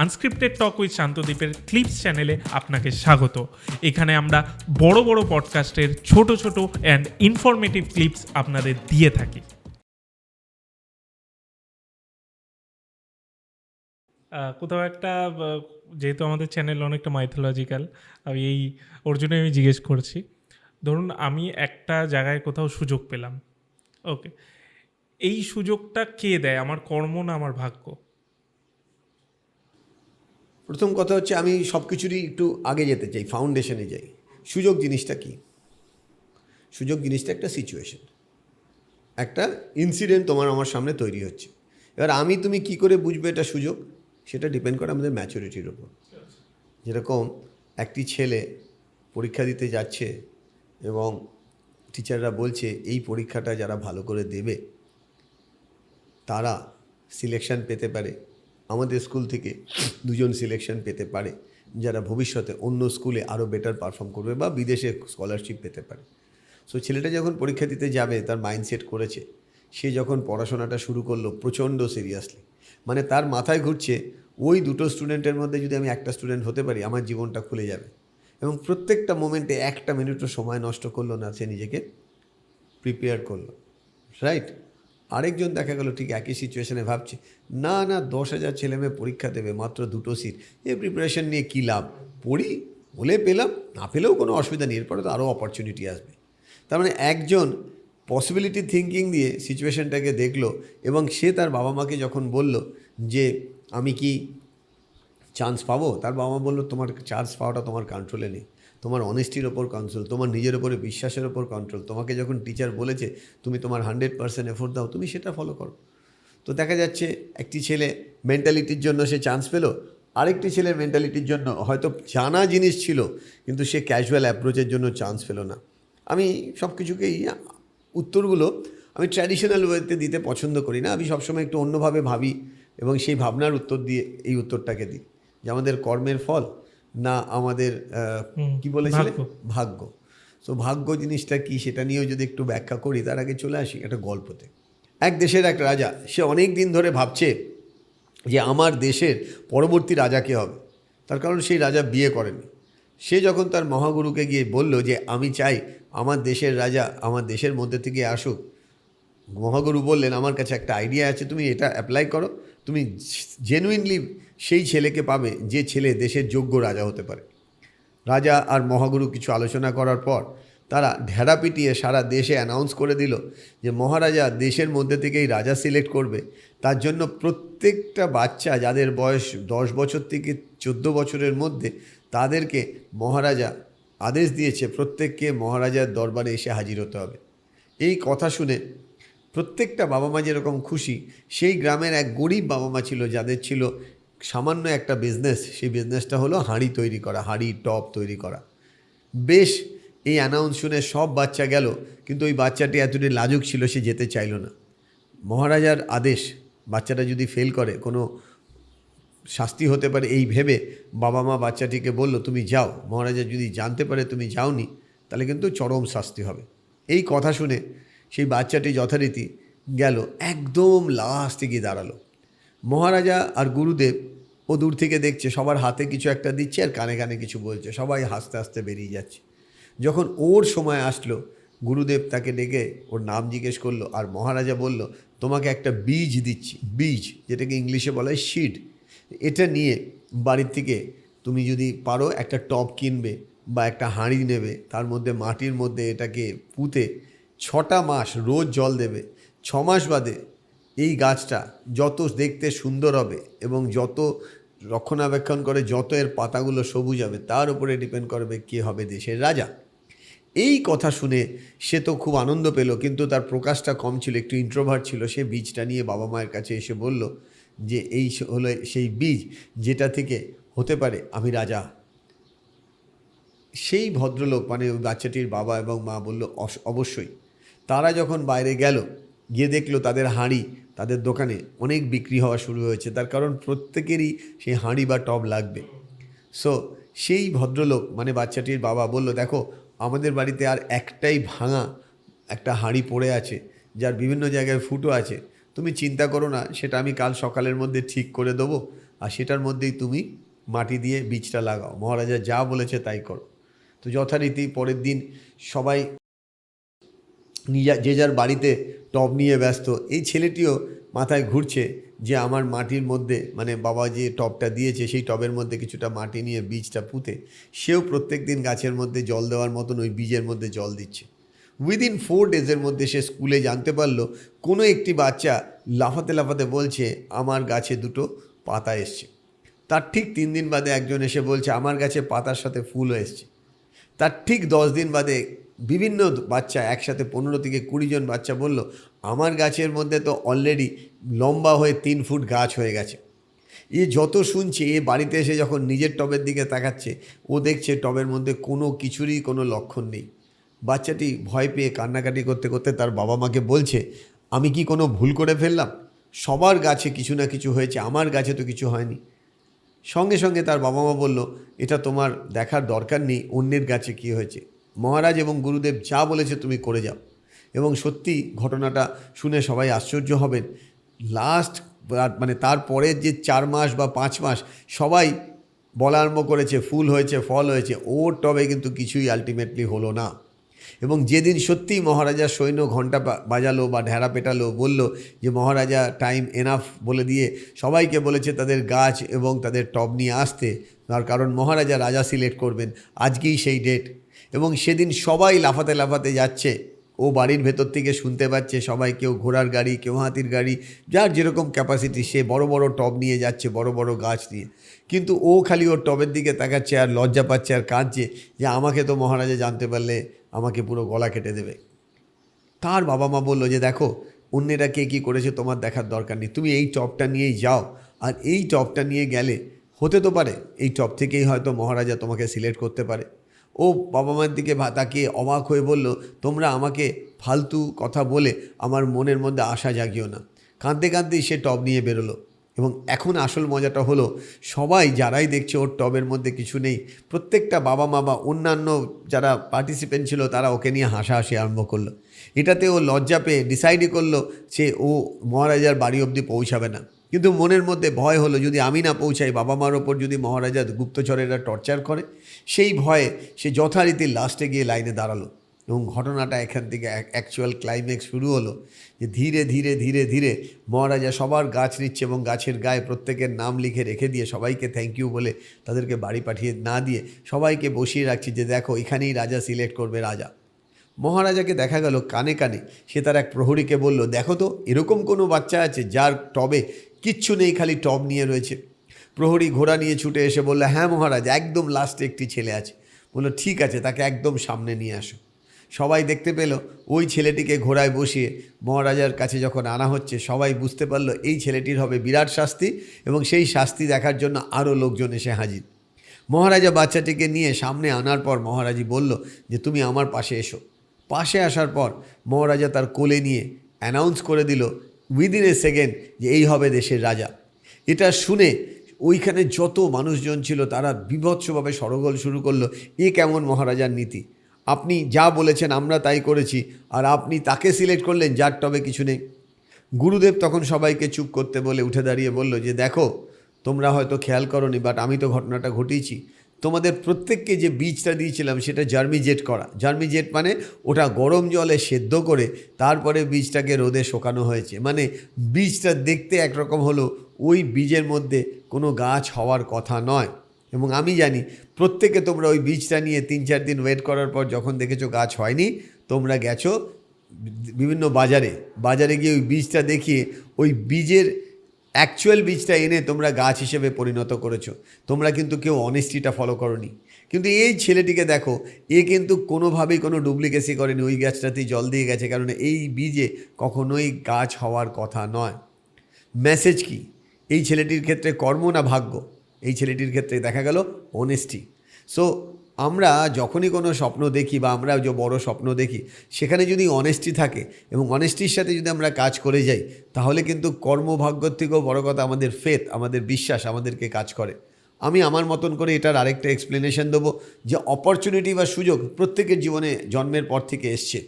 Unscripted talk with শান্তদ্বীপের clips চ্যানেলে আপনাকে স্বাগত। এখানে আমরা বড় বড় পডকাস্টের ছোট ছোট অ্যান্ড ইনফরমেটিভ ক্লিপস আপনাদের দিয়ে থাকি। কোথাও একটা যেহেতু আমাদের চ্যানেল অনেকটা মাইথোলজিক্যাল আমি এই, ওর জন্য আমি জিজ্ঞেস করছি। ধরুন আমি একটা জায়গায় কোথাও সুযোগ পেলাম। ওকে এই সুযোগটা কে দেয়? আমার কর্ম না আমার ভাগ্য? প্রথম কথা হচ্ছে আমি সব কিছুরই একটু আগে যেতে চাই ফাউন্ডেশনে যাই। সুযোগ জিনিসটা কি? সুযোগ জিনিসটা একটা সিচুয়েশন একটা ইনসিডেন্ট তোমার আমার সামনে তৈরি হচ্ছে। এবার আমি, তুমি কি করে বুঝবে এটা সুযোগ? সেটা ডিপেন্ড করে আমাদের ম্যাচুরিটির ওপর যেরকম একটি ছেলে পরীক্ষা দিতে যাচ্ছে এবং টিচাররা বলছে, এই পরীক্ষাটা যারা ভালো করে দেবে, তারা সিলেকশন পেতে পারে। আমাদের স্কুল থেকে দুজন সিলেকশন পেতে পারে, যারা ভবিষ্যতে অন্য স্কুলে আরও বেটার পারফর্ম করবে বা বিদেশে স্কলারশিপ পেতে পারে। সো ছেলেটা যখন পরীক্ষা দিতে যাবে, তার মাইন্ডসেট করেছে, সে যখন পড়াশোনাটা শুরু করল প্রচণ্ড সিরিয়াসলি মানে তার মাথায় ঘুরছে, ওই দুটো স্টুডেন্টের মধ্যে যদি আমি একটা স্টুডেন্ট হতে পারি, আমার জীবনটা খুলে যাবে। এবং প্রত্যেকটা মোমেন্টে একটা মিনিটও সময় নষ্ট করল না, সে নিজেকে প্রিপেয়ার করল রাইট আরেকজন দেখা গেল ঠিক একই সিচুয়েশনে ভাবছে, না না, দশ হাজার ছেলে মেয়ে পরীক্ষা দেবে, মাত্র দুটো সিট এই প্রিপারেশন নিয়ে কী লাভ? পড়ি বলে পেলাম, না পেলেও কোনো অসুবিধা নেই, এরপরে তো আরও অপরচুনিটি আসবে। তার মানে একজন পসিবিলিটি থিঙ্কিং দিয়ে সিচুয়েশনটাকে দেখল এবং সে তার বাবা মাকে যখন বলল যে, আমি কি চান্স পাবো? তার বাবা মা বলল, তোমার চান্স পাওয়াটা তোমার কন্ট্রোলে নেই। তোমার অনেস্টির ওপর কন্ট্রোল তোমার নিজের ওপরে বিশ্বাসের ওপর কন্ট্রোল তোমাকে যখন টিচার বলেছে, তুমি তোমার হান্ড্রেড পার্সেন্ট এফোর্ট দাও, তুমি সেটা ফলো করো। তো দেখা যাচ্ছে একটি ছেলে মেন্টালিটির জন্য সে চান্স পেল, আরেকটি ছেলের মেন্টালিটির জন্য হয়তো জানা জিনিস ছিল, কিন্তু সে ক্যাজুয়াল অ্যাপ্রোচের জন্য চান্স পেল না। আমি সব কিছুকেই উত্তরগুলো আমি ট্র্যাডিশনাল ওয়েতে দিতে পছন্দ করি না, আমি সবসময় একটু অন্যভাবে ভাবি এবং সেই ভাবনার উত্তর দিয়ে এই উত্তরটাকে দিই। যে আমাদের কর্মের ফল না আমাদের কি বলেছিলে? ভাগ্য। তো ভাগ্য জিনিসটা কি সেটা নিয়েও যদি একটু ব্যাখ্যা করি তার আগে চলে আসি একটা গল্পতে। এক দেশের এক রাজা সে অনেক দিন ধরে ভাবছে যে আমার দেশের পরবর্তী রাজা কে হবে। তার কারণ সেই রাজা বিয়ে করেনি। সে যখন তার মহাগুরুকে গিয়ে বলল যে আমি চাই আমার দেশের রাজা আমার দেশের মধ্যে থেকে আসুক মহাগুরু বললেন আমার কাছে একটা আইডিয়া আছে তুমি এটা অ্যাপ্লাই করো। তুমি জেনুইনলি সেই ছেলেকে পাবে যে ছেলে দেশের যোগ্য রাজা হতে পারে। রাজা আর মহাগুরু কিছু আলোচনা করার পর তারা ঢেড়া পিটিয়ে সারা দেশে অ্যানাউন্স করে দিল যে মহারাজা দেশের মধ্যে থেকেই রাজা সিলেক্ট করবে। তার জন্য প্রত্যেকটা বাচ্চা যাদের বয়স দশ বছর থেকে চোদ্দ বছরের মধ্যে তাদেরকে মহারাজা আদেশ দিয়েছে প্রত্যেককে মহারাজার দরবারে এসে হাজির হতে হবে। এই কথা শুনে প্রত্যেকটা বাবা মা যেরকম খুশি, সেই গ্রামের এক গরিব বাবা মা ছিল যাদের ছিল সামান্য একটা বিজনেস সেই বিজনেসটা হলো হাঁড়ি তৈরি করা, হাঁড়ি, টপ তৈরি করা। বেশ, এই অ্যানাউন্স শুনে সব বাচ্চা গেল, কিন্তু ওই বাচ্চাটি এতটাই লাজুক ছিল সে যেতে চাইলো না। মহারাজার আদেশ, বাচ্চাটা যদি ফেল করে, কোনো শাস্তি হতে পারে এই ভেবে বাবা মা বাচ্চাটিকে বলল, তুমি যাও। মহারাজা যদি জানতে পারে, তুমি যাওনি, তাহলে কিন্তু চরম শাস্তি হবে। এই কথা শুনে সেই বাচ্চাটি যথারীতি গেল, একদম লাস্টে গিয়ে দাঁড়াল। মহারাজা আর গুরুদেব ও দূর থেকে দেখছে, সবার হাতে কিছু একটা দিচ্ছে আর কানে কানে কিছু বলছে, সবাই হাসতে হাসতে বেরিয়ে যাচ্ছে। যখন ওর সময় আসলো, গুরুদেব তাকে ডেকে ওর নাম জিজ্ঞেস করল আর মহারাজা বলল, তোমাকে একটা বীজ দিচ্ছি, বীজ, যেটাকে ইংলিশে বলা হয় শিড। এটা নিয়ে বাড়ির থেকে তুমি যদি পারো একটা টব কিনবে বা একটা হাঁড়ি নেবে, তার মধ্যে মাটির মধ্যে এটাকে পুঁতে ছটা মাস রোজ জল দেবে ছ মাস বাদে এই গাছটা যত দেখতে সুন্দর হবে এবং যত রক্ষণাবেক্ষণ করে যত এর পাতাগুলো সবুজ হবে, তার উপরে ডিপেন্ড করবে কে হবে দেশের রাজা। এই কথা শুনে সে তো খুব আনন্দ পেল, কিন্তু তার প্রকাশটা কম ছিল, একটু ইন্ট্রোভার্ট ছিল। সে বীজটা নিয়ে বাবা মায়ের কাছে এসে বলল যে, এই হলো সেই বীজ যেটা থেকে হতে পারে আমি রাজা। সেই ভদ্রলোক মানে ওই বাচ্চাটির বাবা এবং মা বলল, "অস- অবশ্যই। তারা যখন বাইরে গেল গিয়ে দেখল তাদের হাঁড়ি তাদের দোকানে অনেক বিক্রি হওয়া শুরু হয়েছে। তার কারণ প্রত্যেকেরই সেই হাঁড়ি বা টব লাগবে। সো সেই ভদ্রলোক মানে বাচ্চাটির বাবা বলল, দেখো, আমাদের বাড়িতে আর একটাই ভাঙা একটা হাঁড়ি পড়ে আছে, যার বিভিন্ন জায়গায় ফুটো আছে। তুমি চিন্তা করো না, সেটা আমি কাল সকালের মধ্যে ঠিক করে দেবো আর সেটার মধ্যেই তুমি মাটি দিয়ে বীজটা লাগাও। মহারাজা যা বলেছে তাই করো। তো যথারীতি পরের দিন সবাই নিজা যে যার বাড়িতে টব নিয়ে ব্যস্ত। এই ছেলেটিও মাথায় ঘুরছে যে আমার মাটির মধ্যে মানে বাবা যে টবটা দিয়েছে, সেই টবের মধ্যে কিছুটা মাটি নিয়ে বীজটা পুঁতে, সেও প্রত্যেক দিন গাছের মধ্যে জল দেওয়ার মতন ওই বীজের মধ্যে জল দিচ্ছে। উইদিন ফোর ডেজের মধ্যে সে স্কুলে জানতে পারল, কোনো একটি বাচ্চা লাফাতে লাফাতে বলছে, আমার গাছে দুটো পাতা এসছে। তার ঠিক তিন দিন বাদে একজন এসে বলছে, আমার গাছে পাতার সাথে ফুলও এসছে। তার ঠিক দশ দিন বাদে বিভিন্ন বাচ্চা একসাথে পনেরো থেকে কুড়ি জন বাচ্চা বলল, আমার গাছের মধ্যে তো অলরেডি লম্বা হয়ে তিন ফুট গাছ হয়ে গেছে। এ যত শুনছে, এ বাড়িতে এসে যখন নিজের টবের দিকে তাকাচ্ছে, ও দেখছে টবের মধ্যে কোনো কিছুরই কোনো লক্ষণ নেই। বাচ্চাটি ভয় পেয়ে কান্নাকাটি করতে করতে তার বাবা মাকে বলছে, আমি কি কোনো ভুল করে ফেললাম? সবার গাছে কিছু না কিছু হয়েছে, আমার গাছে তো কিছু হয়নি। সঙ্গে সঙ্গে তার বাবা মা বলল, এটা তোমার দেখার দরকার নেই, অন্যের গাছে কী হয়েছে? মহারাজ এবং গুরুদেব যা বলেছে তুমি করে যাও। এবং সত্যি ঘটনাটা শুনে সবাই আশ্চর্য হবেন। লাস্ট মানে তারপরের যে চার মাস বা পাঁচ মাস সবাই বলা আরম্ভ করেছে, ফুল হয়েছে, ফল হয়েছে, ওর টবে কিন্তু কিছুই আলটিমেটলি হলো না। এবং যেদিন সত্যিই মহারাজা সৈন্য ঘণ্টা বাজালো বা ঢেড়া পেটালো, বলল যে, মহারাজা টাইম এনাফ বলে দিয়ে সবাইকে বলেছে তাদের গাছ এবং তাদের টব নিয়ে আসতে। তার কারণ মহারাজা রাজা সিলেক্ট করবেন। আজকেই সেই ডেট এবং সেদিন সবাই লাফাতে লাফাতে যাচ্ছে। ও বাড়ির ভেতর থেকে শুনতে পাচ্ছে সবাই, কেউ ঘোড়ার গাড়ি, কেউ হাতির গাড়ি, যার যেরকম ক্যাপাসিটি সে বড় বড় টব নিয়ে যাচ্ছে, বড় বড় গাছ নিয়ে। কিন্তু ও খালি ওর টবের দিকে তাকাচ্ছে আর লজ্জা পাচ্ছে আর কাঁদছে যে আমাকে তো মহারাজা জানতে পারলে আমাকে পুরো গলা কেটে দেবে। তার বাবা মা বলল যে, দেখো, অন্যেরা কে কী করেছে তোমার দেখার দরকার নেই। তুমি এই টপটা নিয়েই যাও। আর এই টপটা নিয়ে গেলে হতে তো পারে, এই টপ থেকেই হয়তো মহারাজা তোমাকে সিলেক্ট করতে পারে। ও বাবা মায়ের দিকে তাকিয়ে অবাক হয়ে বলল, তোমরা আমাকে ফালতু কথা বলে আমার মনের মধ্যে আশা জাগিও না। কাঁদতে কাঁদতেই সে টব নিয়ে বেরোলো এবং এখন আসল মজাটা হলো, সবাই যারাই দেখছে ওর টবের মধ্যে কিছু নেই, প্রত্যেকটা বাবা মা বা অন্যান্য যারা পার্টিসিপেন্ট ছিল তারা ওকে নিয়ে হাসাহাসি আরম্ভ করল। এটাতে ও লজ্জা পেয়ে ডিসাইডই করল সে ও মহারাজার বাড়ি অবধি পৌঁছাবে না। কিন্তু মনের মধ্যে ভয় হলো, যদি আমি না পৌঁছাই, বাবা মার ওপর যদি মহারাজা গুপ্তচরেরা টর্চার করে, সেই ভয়ে সে যথারীতি লাস্টে গিয়ে লাইনে দাঁড়াল। এবং ঘটনাটা এখান থেকে অ্যাকচুয়াল ক্লাইম্যাক্স শুরু হলো, যে ধীরে ধীরে ধীরে ধীরে মহারাজা সবার গাছ নিচ্ছে এবং গাছের গায়ে প্রত্যেকের নাম লিখে রেখে দিয়ে সবাইকে থ্যাংক ইউ বলে তাদেরকে বাড়ি পাঠিয়ে না দিয়ে সবাইকে বসিয়ে রাখছি যে দেখো, এখানেই রাজা সিলেক্ট করবে রাজা। মহারাজাকে দেখা গেল কানে কানে, সে তার এক প্রহরীকে বলল, দেখো তো, এরকম কোনো বাচ্চা আছে যার টবে কিচ্ছু নেই, খালি টব নিয়ে রয়েছে। প্রহরী ঘোড়া নিয়ে ছুটে এসে বলল হ্যাঁ মহারাজ, একদম লাস্টে একটি ছেলে আছে। বলল, ঠিক আছে, তাকে একদম সামনে নিয়ে আসো। সবাই দেখতে পেল, ওই ছেলেটিকে ঘোড়ায় বসিয়ে মহারাজার কাছে যখন আনা হচ্ছে, সবাই বুঝতে পারল, এই ছেলেটির হবে বিরাট শাস্তি এবং সেই শাস্তি দেখার জন্য আরও লোকজন এসে হাজির। মহারাজা বাচ্চাটিকে নিয়ে সামনে আনার পর মহারাজি বলল যে, তুমি আমার পাশে এসো। পাশে আসার পর মহারাজা তার কোলে নিয়ে অ্যানাউন্স করে দিল উইদিন এ সেকেন্ড যে এই হবে দেশের রাজা। এটা শুনে ওইখানে যত মানুষজন ছিল তারা বিভৎসভাবে সরগোল শুরু করল, এ কেমন মহারাজার নীতি? আপনি যা বলেছেন আমরা তাই করেছি, আর আপনি তাকে সিলেক্ট করলেন, যার টবে কিছু নেই। গুরুদেব তখন সবাইকে চুপ করতে বলে উঠে দাঁড়িয়ে বলল যে, দেখো, তোমরা হয়তো খেয়াল করনি বাট আমি তো ঘটনাটা ঘটিয়েছি। তোমাদের প্রত্যেককে যে বীজটা দিয়েছিলাম সেটা জার্মিজেট করা। জার্মিজেট মানে ওটা গরম জলে সেদ্ধ করে তারপরে বীজটাকে রোদে শোকানো হয়েছে। মানে বীজটা দেখতে একরকম হলো ওই বীজের মধ্যে কোনো গাছ হওয়ার কথা নয়। এবং আমি জানি প্রত্যেকে তোমরা ওই বীজটা নিয়ে তিন চার দিন ওয়েট করার পর যখন দেখেছ গাছ হয়নি, তোমরা গেছো বিভিন্ন বাজারে। বাজারে গিয়ে ওই বীজটা দেখিয়ে ওই বীজের অ্যাকচুয়াল বীজটা এনে তোমরা গাছ হিসেবে পরিণত করেছ। তোমরা কিন্তু কেউ অনেস্টিটা ফলো করনি। কিন্তু এই ছেলেটিকে দেখো, এ কিন্তু কোনোভাবেই কোনো ডুপ্লিকেসি করেনি। ওই গাছটাতেই জল দিয়ে গেছে, কারণ এই বীজে কখনোই গাছ হওয়ার কথা নয়। মেসেজ কি? এই ছেলেটির ক্ষেত্রে কর্ম না ভাগ্য? এই ছেলেটির ক্ষেত্রে দেখা গেল অনেস্টি সো আমরা যখনই কোনো স্বপ্ন দেখি বা আমরা যে বড় স্বপ্ন দেখি, সেখানে যদি অনেস্টি থাকে এবং অনেস্টির সাথে যদি আমরা কাজ করে যাই, তাহলে কিন্তু কর্মভাগ্যর থেকেও বড় কথা আমাদের ফেথ আমাদের বিশ্বাস আমাদেরকে কাজ করে। আমি আমার মতন করে এটার আরেকটা এক্সপ্লেনেশন দেবো যে অপরচুনিটি বা সুযোগ প্রত্যেকের জীবনে জন্মের পর থেকে এসছে,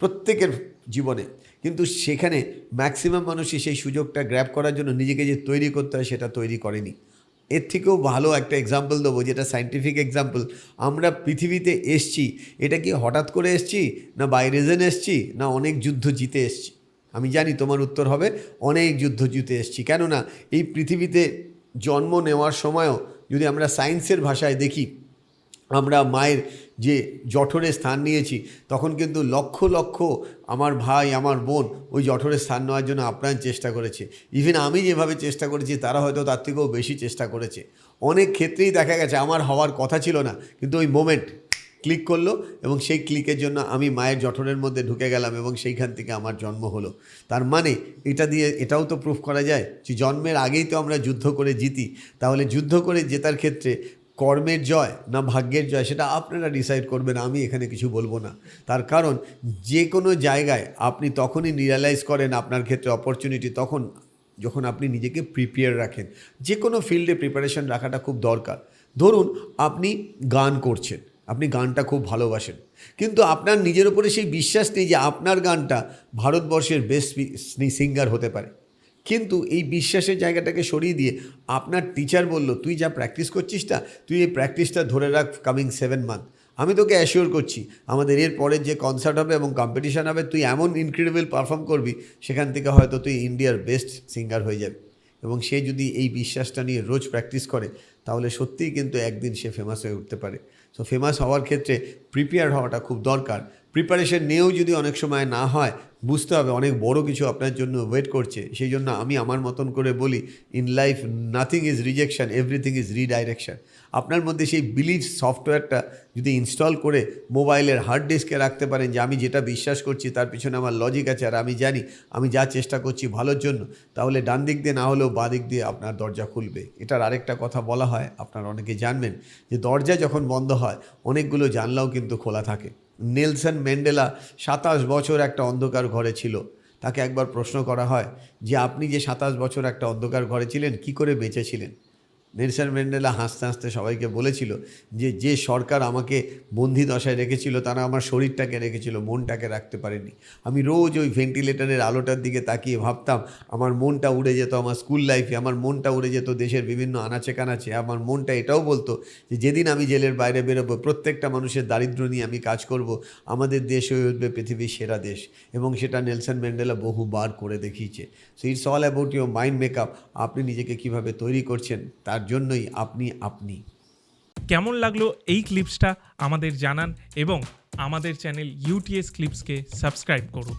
প্রত্যেকের জীবনে। কিন্তু সেখানে ম্যাক্সিমাম মানুষই সেই সুযোগটা গ্র্যাব করার জন্য নিজেকে যে তৈরি করতে হয়, সেটা তৈরি করেনি। এর থেকেও ভালো একটা এক্সাম্পল দেবো, যেটা সাইন্টিফিক এক্সাম্পল আমরা পৃথিবীতে এসছি, এটা কি হঠাৎ করে এসছি, না বাই রিজন এসছি, না অনেক যুদ্ধ জিতে এসছি? আমি জানি তোমার উত্তর হবে, অনেক যুদ্ধ জিতে এসছি। কেননা এই পৃথিবীতে জন্ম নেওয়ার সময়ও যদি আমরা সায়েন্সের ভাষায় দেখি আমরা মায়ের যে জঠরে স্থান নিয়েছি, তখন কিন্তু লক্ষ লক্ষ আমার ভাই, আমার বোন ওই জঠরে স্থান নেওয়ার জন্য আপ্রাণ চেষ্টা করেছে। ইভেন আমি যেভাবে চেষ্টা করেছি, তারা হয়তো তার থেকেও বেশি চেষ্টা করেছে। অনেক ক্ষেত্রেই দেখা গেছে, আমার হওয়ার কথা ছিল না, কিন্তু ওই মোমেন্ট ক্লিক করল এবং সেই ক্লিকের জন্য আমি মায়ের জঠরের মধ্যে ঢুকে গেলাম এবং সেইখান থেকে আমার জন্ম হলো। তার মানে এটা দিয়ে, এটাও তো প্রুফ করা যায় যে জন্মের আগেই তো আমরা যুদ্ধ করে জিতি। তাহলে যুদ্ধ করে জেতার ক্ষেত্রে কর্মের জয় না ভাগ্যের জয়, সেটা আপনারা ডিসাইড করবেন, আমি এখানে কিছু বলব না। তার কারণ, যে কোনো জায়গায় আপনি তখনই রিয়ালাইজ করেন আপনার ক্ষেত্রে অপরচুনিটি তখন যখন আপনি নিজেকে প্রিপেয়ার রাখেন। যে কোনো ফিল্ডে প্রিপারেশন রাখাটা খুব দরকার। ধরুন, আপনি গান করছেন, আপনি গানটা খুব ভালোবাসেন, কিন্তু আপনার নিজের উপরে সেই বিশ্বাস নেই যে আপনার গানটা ভারতবর্ষের বেস্ট সিঙ্গার হতে পারে। কিন্তু এই বিশ্বাসের জায়গাটাকে সরিয়ে দিয়ে আপনার টিচার বলল, তুই যা প্র্যাকটিস করছিস না তুই এই প্র্যাকটিসটা ধরে রাখ কামিং সেভেন মান্থ আমি তোকে অ্যাসিওর করছি, আমাদের এর পরের যে কনসার্ট হবে এবং কম্পিটিশান হবে, তুই এমন ইনক্রেডিবল পারফর্ম করবি, সেখান থেকে হয়তো তুই ইন্ডিয়ার বেস্ট সিঙ্গার হয়ে যাবে। এবং সে যদি এই বিশ্বাসটা নিয়ে রোজ প্র্যাকটিস করে, তাহলে সত্যিই কিন্তু একদিন সে ফেমাস হয়ে উঠতে পারে। সো ফেমাস হওয়ার ক্ষেত্রে প্রিপেয়ার হওয়াটা খুব দরকার। প্রিপারেশন নিয়েও যদি অনেক সময় না হয় বুঝতে হবে, অনেক বড় কিছু আপনার জন্য ওয়েট করছে। সেই জন্য আমি আমার মতন করে বলি in life nothing is rejection everything is redirection আপনার মধ্যে সেই বিলিভ সফটওয়্যারটা যদি ইনস্টল করে মোবাইলের হার্ড ডিস্কে রাখতে পারেন যে আমি যেটা বিশ্বাস করছি তার পিছনে আমার লজিক আছে আর আমি জানি, আমি যা চেষ্টা করছি ভালোর জন্য, তাহলে ডান দিক দিয়ে না হলেও বাঁ দিক দিয়ে আপনার দরজা খুলবে। এটার আরেকটা কথা বলা হয়, আপনারা অনেকে জানবেন যে দরজা যখন বন্ধ হয়, অনেকগুলো জানলাও কিন্তু খোলা থাকে। নেলসন মেন্ডেলা সাতাশ বছর একটা অন্ধকার ঘরে ছিল। তাকে একবার প্রশ্ন করা হয় যে, আপনি যে সাতাশ বছর একটা অন্ধকার ঘরে ছিলেন, কি করে বেঁচেছিলেন নেলসন ম্যান্ডেলা হাসতে হাসতে সবাইকে বলেছিল যে যে সরকার আমাকে বন্দি দশায় রেখেছিল, তারা আমার শরীরটাকে রেখেছিল, মনটাকে রাখতে পারেনি। আমি রোজ ওই ভেন্টিলেটরের আলোটার দিকে তাকিয়ে ভাবতাম, আমার মনটা উড়ে যেত আমার স্কুল লাইফে, আমার মনটা উড়ে যেত দেশের বিভিন্ন আনাচে কানাচে আমার মনটা এটাও বলতো যে, যেদিন আমি জেলের বাইরে বেরোবো, প্রত্যেকটা মানুষের দারিদ্র্য নিয়ে আমি কাজ করব, আমাদের দেশ হয়ে উঠবে পৃথিবীর সেরা দেশ। এবং সেটা নেলসন ম্যান্ডেলা বহুবার করে দেখিয়েছে। So it's all about your mind makeup আপনি নিজেকে কীভাবে তৈরি করছেন তার জন্যই আপনি আপনি। কেমন লাগল এই ক্লিপসটা আমাদের জানান এবং আমাদের চ্যানেল ইউটিএস ক্লিপসকে সাবস্ক্রাইব করুন।